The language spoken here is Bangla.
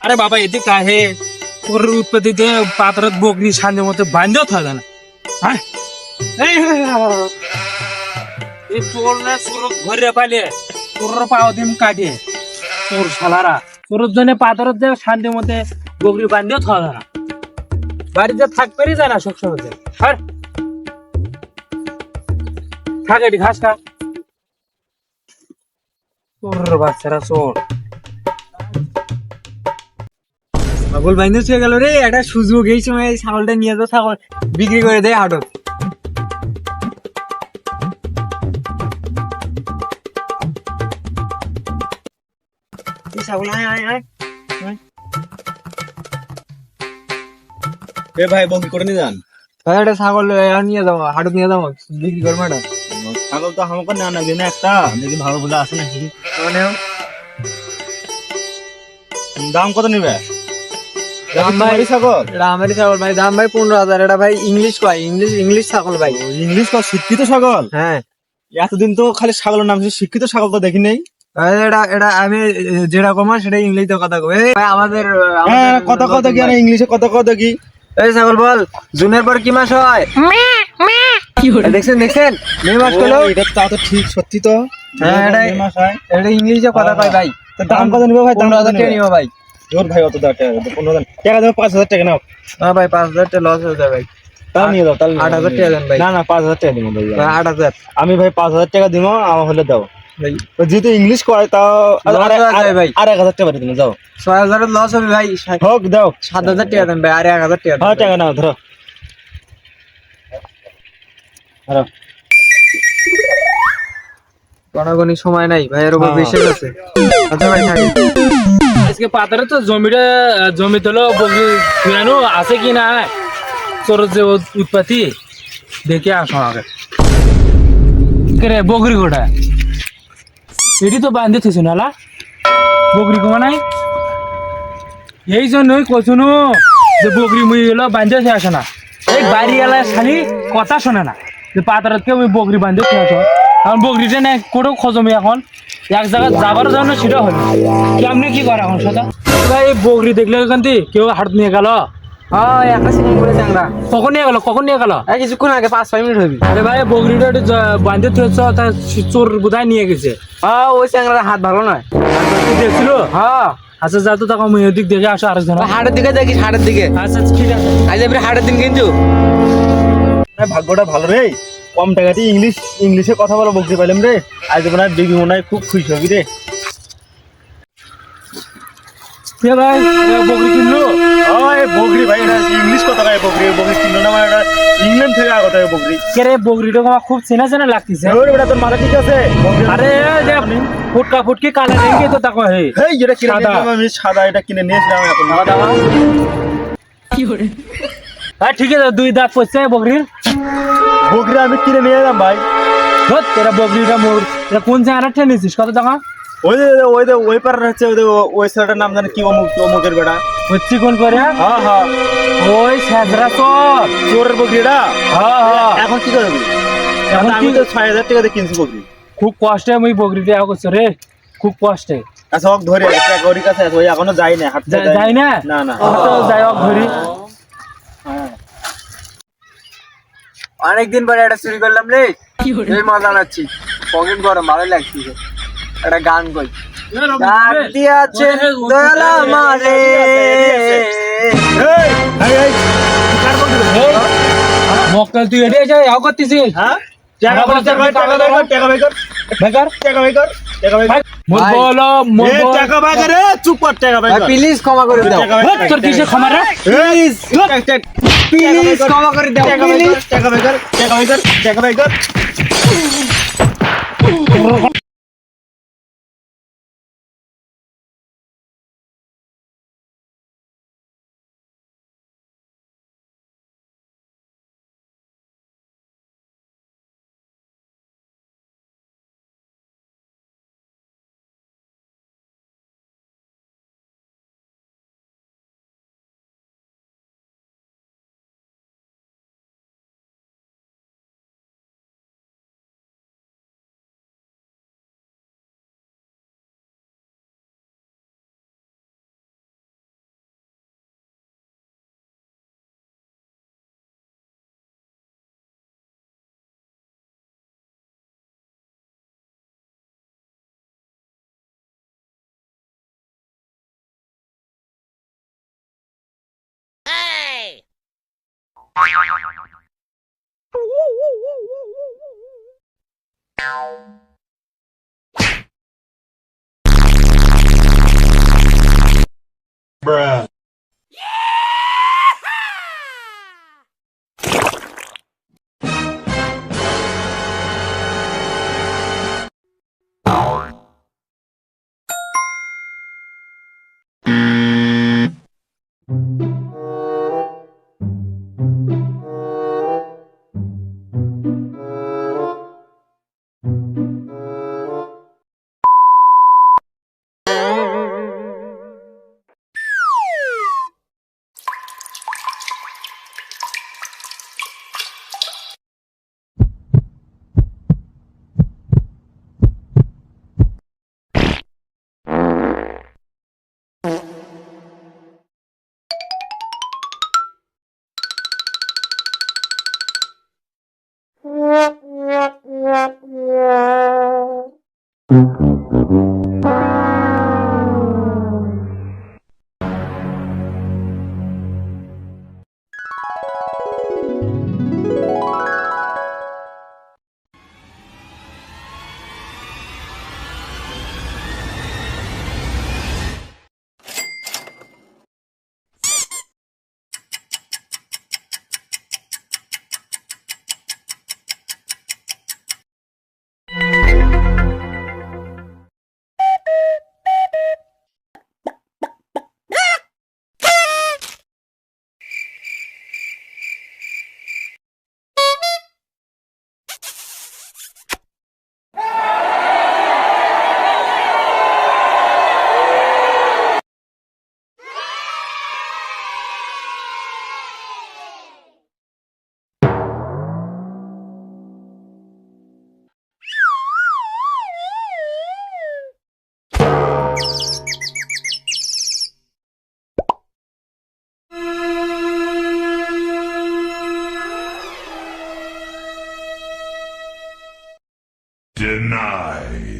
અરે બાપા એથી કાહે કોર ઉત્પત્તિ તે પાત્ર બોકરી સાંજે મોતે બાંધ્યો થતા ને હા એ ચોર ને સુરત ઘરે પાલે ચોર પાવ તેમ કાઢે ચોર સાલારા সুরজ জনে পাথর দেয় শান্তি মতে বগরি বান্ধিও থাকা না বাড়িতে থাকতেই যায় না সবসময় আর থাকে ঘাস খা তোর বাচ্চারা চোর পাগল বাইন্দে ছুঁয়ে গেল রে একটা সুযোগ। এই সময় ছাগলটা নিয়ে যাও ছাগল বিক্রি করে দেয় হাটত। ছাগল আয় আয় আয়। এ ভাই বকি করে নিয়ে যান ভাই একটা ছাগল নিয়ে যাব হাটত নিয়ে যাব বিক্রি করব এটা ছাগল তো আমাকে না না দিনে একটা দেখি ভালো বলে আছে নাকি। দাম কত নেবে? ভাই ছাগল ভাই দাম ভাই পনেরো হাজার। এটা ভাই ইংলিশ কয়? ইংলিশ ইংলিশ ছাগল ভাই। ইংলিশ কর শিক্ষিত ছাগল? হ্যাঁ। এতদিন তো খালি ছাগলের নাম শিক্ষিত ছাগল তো দেখি নেই। এটা এটা আমি যেটা কমা সেটা ইংলিশে কথা আমাদের হ্যাঁ আমাদের কত কত কি আর ইংলিশে কত কত কি এই ছাগল বল জুনের পর কি মাস হয়? দেখছেন দেখছেন? মে মাস হলো এটা তা তো ঠিক সত্যি তো। হ্যাঁ, হয়। এটা ইংলিশে কথা কয় ভাই। তা দাম কত নিবে ভাই? দাম পনেরো কত নিবে ভাই। জোর ভাই অত টাকা পনেরো হাজার টাকা দেবো পাঁচ হাজার টাকা নাও। হ্যাঁ ভাই পাঁচ হাজার টাকা লস হয়ে যায় ভাই। তাও নিয়ে দাও তাহলে আট হাজার টাকা দেন ভাই। না না পাঁচ হাজার টাকা দিব ভাই। আট হাজার। আমি ভাই পাঁচ হাজার টাকা দিব আমার হলে দাও। যেহেতু ইংলিশ করে তাও ভাই। আর এক হাজার টাকা দিন যাও। ছয় হাজারের লস হবে ভাই হোক দাও। সাত হাজার টাকা দেন ভাই আর এক হাজার টাকা হ্যাঁ টাকা নাও ধরো। ধরো। গণগণি সময় নাই ভাইয়ের উপর হ্যাঁ। বিশ্বাস আছে। আচ্ছা ভাই থাকি আজকে পাতারে তো জমিটা জমি তোলো বকরি ফিরানো আছে কি না? চোরের যে উৎ- উৎপত্তি দেখে আসো আগে। কে রে বকরি গোটা এটি তো বান্ধে থেছো নালা বকরি কমা নাই? এই জন্যই কচুনো যে বকরি মুই গেলো বান্ধে আসে না। এই বাড়ি এলা খালি কথা শোনে না যে পাতারত কে ওই বকরি বান্ধে থে আসো। কারণ বকরিটা নেই কোটো খজমি এখন। এক জায়গায় যাবার জন্য সেটা হলো। কেমনি কি করে এখন সেটা ভাই এই বকরি দেখলে ওখান থেকে কেউ হাট নিয়ে গেল? হ্যাঁ একটা সিনেমা করে চাংরা কখন নিয়ে গেল? কখন নিয়ে গেল? এই কিছুক্ষণ আগে পাঁচ ছয় মিনিট হবি। আরে ভাই বকরিটা একটু তা চোর বোধহয় নিয়ে গেছে। হ্যাঁ ওই চাংরার হাত ভালো নয়। দেখছিল? হ্যাঁ। আচ্ছা যা তো তখন মুই ওদিক দেখে আসো আরেকজন। হাটের দিকে দেখিস হাটের দিকে? আচ্ছা ঠিক আছে। আজ এবারে হাটের দিন কিন্তু। আরে ভাগ্যটা ভালো রে। কম টাকাতে ইংলিশ ইংলিশে কথা বলা বলতে পারলাম রে। আজ হয় দিদি মনে হয় খুব খুশি হবি রে। কে ভাই? এ বকরি কিনলো? ওই বকরি ভাই এটা ইংলিশ কথা কয় বকরি বকরি কিনলো না মানে এটা ইংল্যান্ড থেকে আগত হয় বকরি। কে রে বকরিটা আমার খুব চেনা চেনা লাগতেছে। ওরে বেটা তোর মাথা ঠিক আছে? আরে যে ফুটকা ফুটকি কালা রেঙ্গে তো তাকো হে। হেই যেটা কিনে। নিয়েছিলাম আমি সাদা এটা কিনে নিয়েছিলাম এখন। হ্যাঁ ঠিক আছে দুই দাঁত পড়ছে বকরির। বকরি আমি কিনে নিয়ে এলাম ভাই ধর তেরা বকরিটা মোর এটা কোন জায়গাটা টেনেছিস কত টাকা ওই ওই ওই পার হচ্ছে ওই ওই ছেলেটার নাম জানি কি অমুক অমুকের বেটা হচ্ছি কোন করে হ্যাঁ হ্যাঁ ওই সেজরা চর চোরের বকরিটা হ্যাঁ হ্যাঁ এখন কি করবি এখন এখন আমি তো ছয় হাজার টাকা দিয়ে কিনছি বকরি খুব কষ্টে আমি বকরিটা ইয়া করছ রে খুব কষ্টে আচ্ছা ধরে টাকা ওর কাছে এখনও যাই না যাই না না না যাই হোক ধরি অনেকদিন পরে একটা চুরি করলাম রে। এই মজা নাচ্ছি। পকেট গরম ভালো লাগছে একটা গান কই। ডাক দয়াল আমারে? মক্কেল তুই এটাই যাই আও করতেছিস। হ্যাঁ? বেকার। প্লিজ ক্ষমা করে দাও। তোর কিসে ক্ষমা রে? প্লিজ প্লিজ ক্ষমা করে দাও টাকা বের টাকা বের টাকা বের কর, টাকা বের Denied.